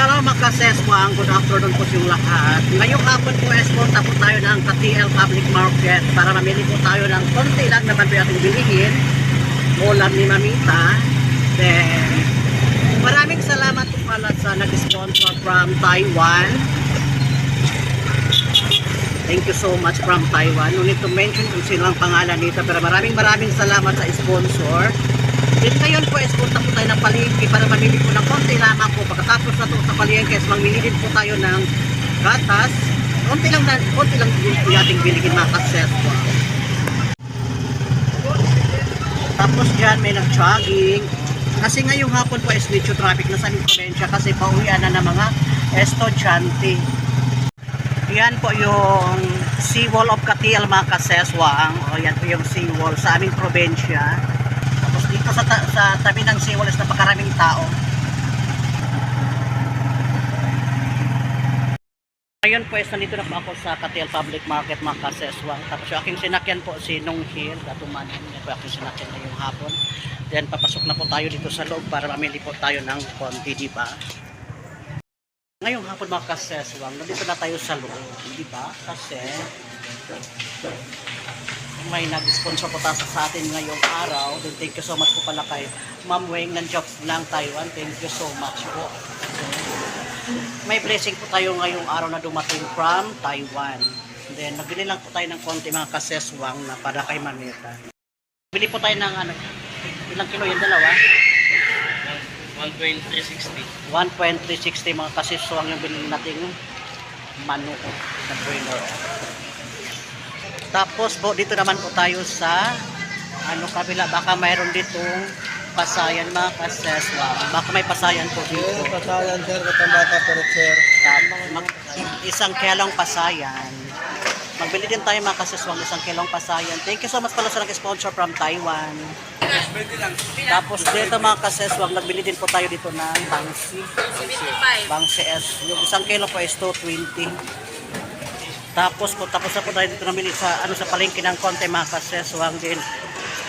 Hello mga kaseswang, good afternoon po inyong lahat. Ngayong hapon po escorta po tayo ng KTL Public Market para mamili po tayo ng konti lang naman po yung ating bilihin. Ulam ni Mamita. Then, maraming salamat po pala sa nag-sponsor from Taiwan. Thank you so much from Taiwan. No need to mention kung sino ang pangalan nito pero maraming maraming salamat sa sponsor. Then ngayon po, escorta po tayo ng palengke para mamili po ng konti lamang po. Pagkatapos na to sa palengke, is mamili din po tayo ng gatas. Konti lang, na, konti lang din po yung ating bilihin mga kaset po. Tapos dyan may nag-jogging. Kasi ngayong hapon po is medyo traffic na sa aming probinsya kasi pauwian na ng mga estudyante. Yan po yung seawall of Katial mga kaseswang. O yan po yung seawall sa aming probinsya. Dito sa, ta- sa tabi ng seawall is napakaraming tao. Ngayon po is nandito na po ako sa Katial Public Market mga kaseswang. Tapos yung aking sinakyan po si Nung Hill, Datumanin. Yan po aking sinakyan ngayong hapon. Then papasok na po tayo dito sa loob para mamili po tayo ng konti, di ba? Ngayong hapon mga kaseswang, nandito na tayo sa loob, di ba? Kasi may nag-sponsor po tayo sa atin ngayong araw. Then thank you so much po pala kay Ma'am Weng ng Jobs ng Taiwan. Thank you so much po. May blessing po tayo ngayong araw na dumating from Taiwan. Then nagbili lang po tayo ng konti mga kaseswang na para kay Mamita. Bili po tayo ng ano, ilang kilo yan dalawa? 1.360. 1.360 mga kaseswang yung binili nating manok na broiler. Tapos po dito naman po tayo sa ano kabila baka mayroon ditong pasayan mga kaseswang. Baka may pasayan po Yung dito. pasalan sir, katambata pero sir. Mag- isang kilong pasayan. Magbili din tayo mga kaseswang isang kilong pasayan. Thank you so much pala sa nag-sponsor from Taiwan. Tapos dito mga kaseswang, nagbili din po tayo dito ng bangsi. Bangsi S. Yung isang kilo po is 220. Tapos po, tapos na po tayo dito namili sa, ano, sa palengke ng konti mga kaseswang din.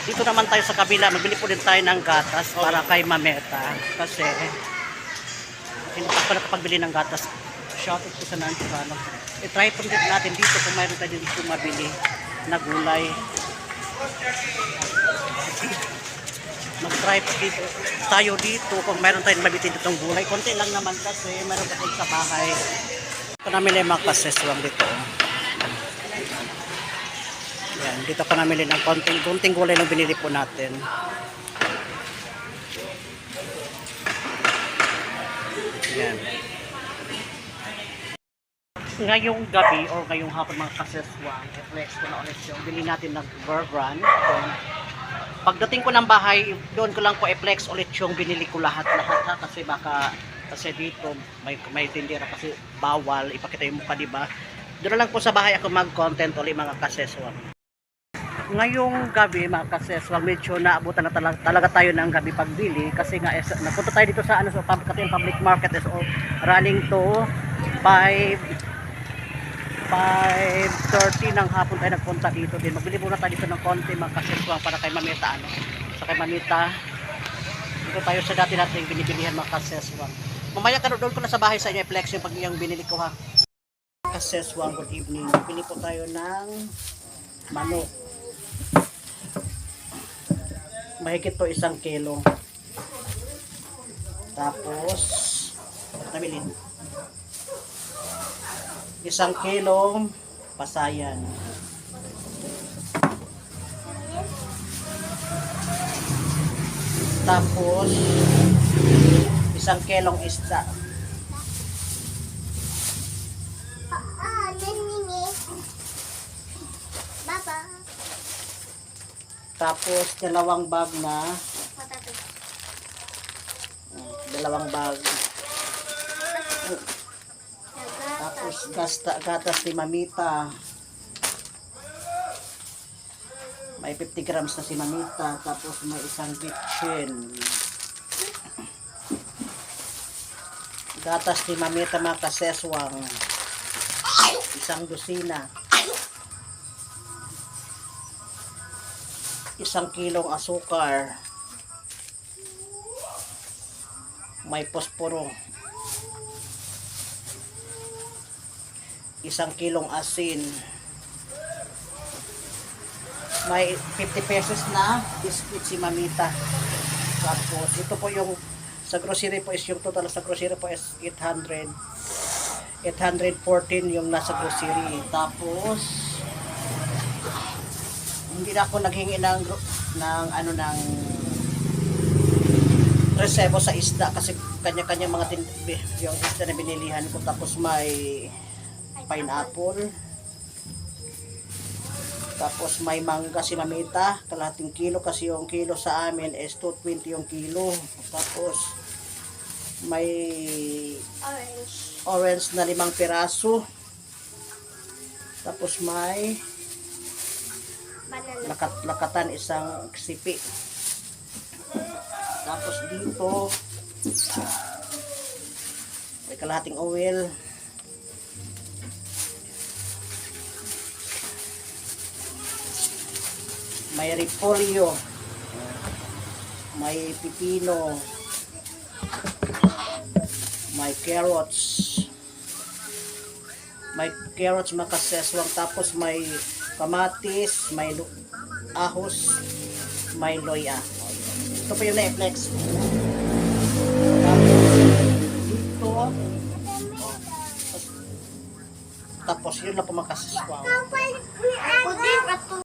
Dito naman tayo sa kabila, magbili po din tayo ng gatas para kay Mameta. Kasi, hindi pa ako nakapagbili ng gatas. Shoutout po sa Nantirano. I-try po din natin dito kung mayroon tayo dito mabili na gulay. Mag-try po dito, tayo dito kung mayroon tayong mabili ditong gulay. Konti lang naman kasi mayroon pa sa bahay. Ito namin yung mga kaseswang dito. Yan, dito ko namili ng konting, konting gulay na binili po natin. Yan. Ngayong gabi or ngayong hapon mga kaseswang, i-flex ko na ulit yung bili natin ng Burgrun. Pagdating ko ng bahay, doon ko lang po i-flex ulit yung binili ko lahat-lahat ha, kasi baka kasi dito may may tindera kasi bawal. Ipakita yung mukha di ba? Doon lang po sa bahay ako mag-content ulit mga kaseswang. Ngayong gabi mga kaseswang medyo naabutan na talaga, talaga tayo ng gabi pagbili. Kasi nga is, napunta tayo dito sa ano sa public, public market is all running to 5 5.30 ng hapon tayo nagpunta dito din. Magbili muna tayo dito ng konti mga kaseswang para kay Mamita ano. Sa kay Mamita. Dito tayo sa dati nating binibilihan mga kaseswang mamaya ka doon ko na sa bahay sa inyo i-flex yung pag yung binili ko ha? Kaseswang good evening. Bili po tayo ng manok. Mahigit to isang kilo. Tapos nabilin isang kilong pasayan tapos isang kilong isda. Tapos dalawang bag na. Dalawang bag. Tapos gasta, gatas ni mamita. May 50 grams na si mamita. Tapos may isang bitchin gatas ni mamita mga kaseswang isang dosina isang kilong asukar may posporo isang kilong asin. May 50 pesos na biscuit si Mamita. Tapos, ito po yung sa grocery po is yung total sa grocery po is 800 814 yung nasa grocery. Tapos, hindi na ako naghingi ng, ng ano ng resebo sa isda kasi kanya-kanya mga tin, yung isda na binilihan ko. Tapos may pineapple. Tapos may mangga si mamita kalahating kilo kasi yung kilo sa amin is 220 yung kilo. Tapos may Orange. orange na limang piraso. Tapos may Banana. lakat lakatan isang sipi. Tapos dito may kalahating oil. May repolyo. May pipino may carrots. May carrots makaseswang tapos may kamatis may ahos may loya. Ito po yung na-flex. Tapos dito tapos yun lang po makaseswang